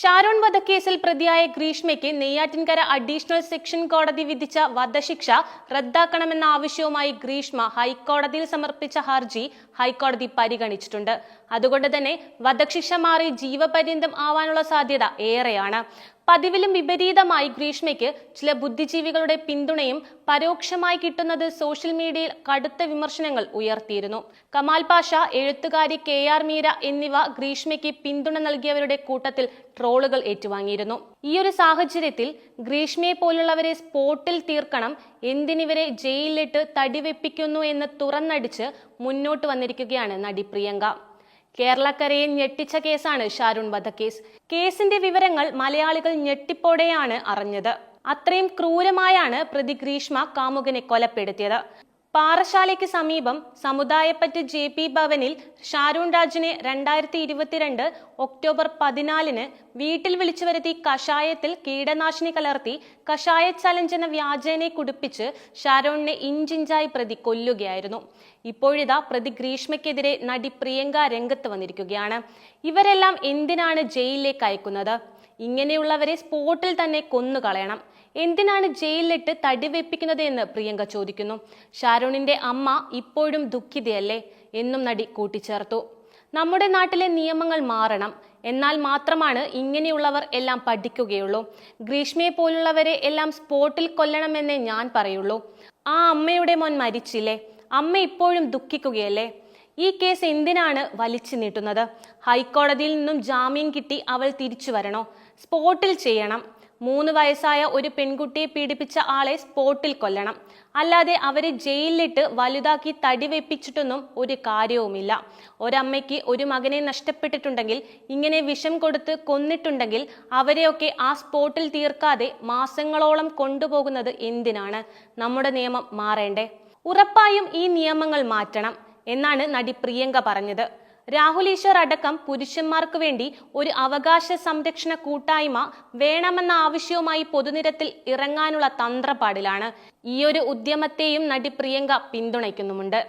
ഷാരോൺ വധക്കേസിൽ പ്രതിയായ ഗ്രീഷ്മയ്ക്ക് Neyyattinkara additional section കോടതി വിധിച്ച വധശിക്ഷ റദ്ദാക്കണമെന്ന ആവശ്യവുമായി ഗ്രീഷ്മ ഹൈക്കോടതിയിൽ സമർപ്പിച്ച ഹർജി ഹൈക്കോടതി പരിഗണിച്ചിട്ടുണ്ട്. അതുകൊണ്ട് തന്നെ വധശിക്ഷ മാറി ജീവപര്യന്തം ആവാനുള്ള സാധ്യത ഏറെയാണ്. പതിവിലും വിപരീതമായി ഗ്രീഷ്മയ്ക്ക് ചില ബുദ്ധിജീവികളുടെ പിന്തുണയും പരോക്ഷമായി കിട്ടുന്നത് സോഷ്യൽ മീഡിയയിൽ കടുത്ത വിമർശനങ്ങൾ ഉയർത്തിയിരുന്നു. കമാൽ പാഷ എഴുത്തുകാരി കെ ആർ മീര എന്നിവ ഗ്രീഷ്മയ്ക്ക് പിന്തുണ നൽകിയവരുടെ കൂട്ടത്തിൽ ട്രോളുകൾ ഏറ്റുവാങ്ങിയിരുന്നു. ഒരു സാഹചര്യത്തിൽ ഗ്രീഷ്മയെ പോലുള്ളവരെ സ്പോട്ടിൽ തീർക്കണം എന്തിനിവരെ ജയിലിലിട്ട് തടിവെപ്പിക്കുന്നു എന്ന് തുറന്നടിച്ച് മുന്നോട്ട് വന്നിരിക്കുകയാണ് നടി പ്രിയങ്ക. കേരളക്കരയെ ഞെട്ടിച്ച കേസാണ് ഷാരൂൺ വധക്കേസ്. കേസിന്റെ വിവരങ്ങൾ മലയാളികൾ ഞെട്ടിപ്പോടെയാണ് അറിഞ്ഞത്. അത്രയും ക്രൂരമായാണ് പ്രതി ഗ്രീഷ്മ കാമുകനെ കൊലപ്പെടുത്തിയത്. പാറശാലയ്ക്ക് സമീപം സമുദായപ്പറ്റ് ജെ പി ഭവനിൽ ഷാരൂൺ രാജിനെ രണ്ടായിരത്തി ഇരുപത്തിരണ്ട് ഒക്ടോബർ പതിനാലിന് വീട്ടിൽ വിളിച്ചു വരുത്തി കഷായത്തിൽ കീടനാശിനി കലർത്തി കഷായ ചലഞ്ച് എന്ന വ്യാജേനെ കുടിപ്പിച്ച് ഷാരോണിനെ ഇഞ്ചിഞ്ചായി പ്രതി കൊല്ലുകയായിരുന്നു. ഇപ്പോഴിതാ പ്രതി ഗ്രീഷ്മയ്ക്കെതിരെ നടി പ്രിയങ്ക രംഗത്ത് വന്നിരിക്കുകയാണ്. ഇവരെല്ലാം എന്തിനാണ് ജയിലിലേക്ക് അയക്കുന്നത്? ഇങ്ങനെയുള്ളവരെ സ്പോട്ടിൽ തന്നെ കൊന്നു കളയണം. എന്തിനാണ് ജയിലിലിട്ട് തടിവെപ്പിക്കുന്നത് എന്ന് പ്രിയങ്ക ചോദിക്കുന്നു. ഷാരൂണിന്റെ അമ്മ ഇപ്പോഴും ദുഃഖിതയല്ലേ? എന്നും നടി കൂട്ടിച്ചേർത്തു. നമ്മുടെ നാട്ടിലെ നിയമങ്ങൾ മാറണം. എന്നാൽ മാത്രമാണ് ഇങ്ങനെയുള്ളവർ എല്ലാം പഠിക്കുകയുള്ളൂ. ഗ്രീഷ്മയെ പോലുള്ളവരെ എല്ലാം സ്പോട്ടിൽ കൊല്ലണമെന്നേ ഞാൻ പറയുള്ളൂ. ആ അമ്മയുടെ മോൻ മരിച്ചില്ലേ? അമ്മ ഇപ്പോഴും ദുഃഖിക്കുകയല്ലേ? ഈ കേസ് എന്തിനാണ് വലിച്ചു നീട്ടുന്നത്? ഹൈക്കോടതിയിൽ നിന്നും ജാമ്യം കിട്ടി അവൾ തിരിച്ചു വരണോ? സ്പോട്ടിൽ ചെയ്യണം. മൂന്ന് വയസ്സായ ഒരു പെൺകുട്ടിയെ പീഡിപ്പിച്ച ആളെ സ്പോട്ടിൽ കൊല്ലണം. അല്ലാതെ അവരെ ജയിലിലിട്ട് വലുതാക്കി തടി വെപ്പിച്ചിട്ടൊന്നും ഒരു കാര്യവുമില്ല. ഒരമ്മയ്ക്ക് ഒരു മകനെ നഷ്ടപ്പെട്ടിട്ടുണ്ടെങ്കിൽ ഇങ്ങനെ വിഷം കൊടുത്ത് കൊന്നിട്ടുണ്ടെങ്കിൽ അവരെയൊക്കെ ആ സ്പോട്ടിൽ തീർക്കാതെ മാസങ്ങളോളം കൊണ്ടുപോകുന്നത് എന്തിനാണ്? നമ്മുടെ നിയമം മാറേണ്ടേ? ഉറപ്പായും ഈ നിയമങ്ങൾ മാറ്റണം. എന്നാണ് നടി പ്രിയങ്ക പറഞ്ഞത്. രാഹുൽ ഈശ്വർ അടക്കം പുരുഷന്മാർക്ക് വേണ്ടി ഒരു അവകാശ സംരക്ഷണ കൂട്ടായ്മ വേണമെന്ന ആവശ്യവുമായി പൊതുനിരത്തിൽ ഇറങ്ങാനുള്ള തന്ത്രപാടിലാണ് ഈയൊരു ഉദ്യമത്തെയും നടി പ്രിയങ്ക പിന്തുണയ്ക്കുന്നുമുണ്ട്.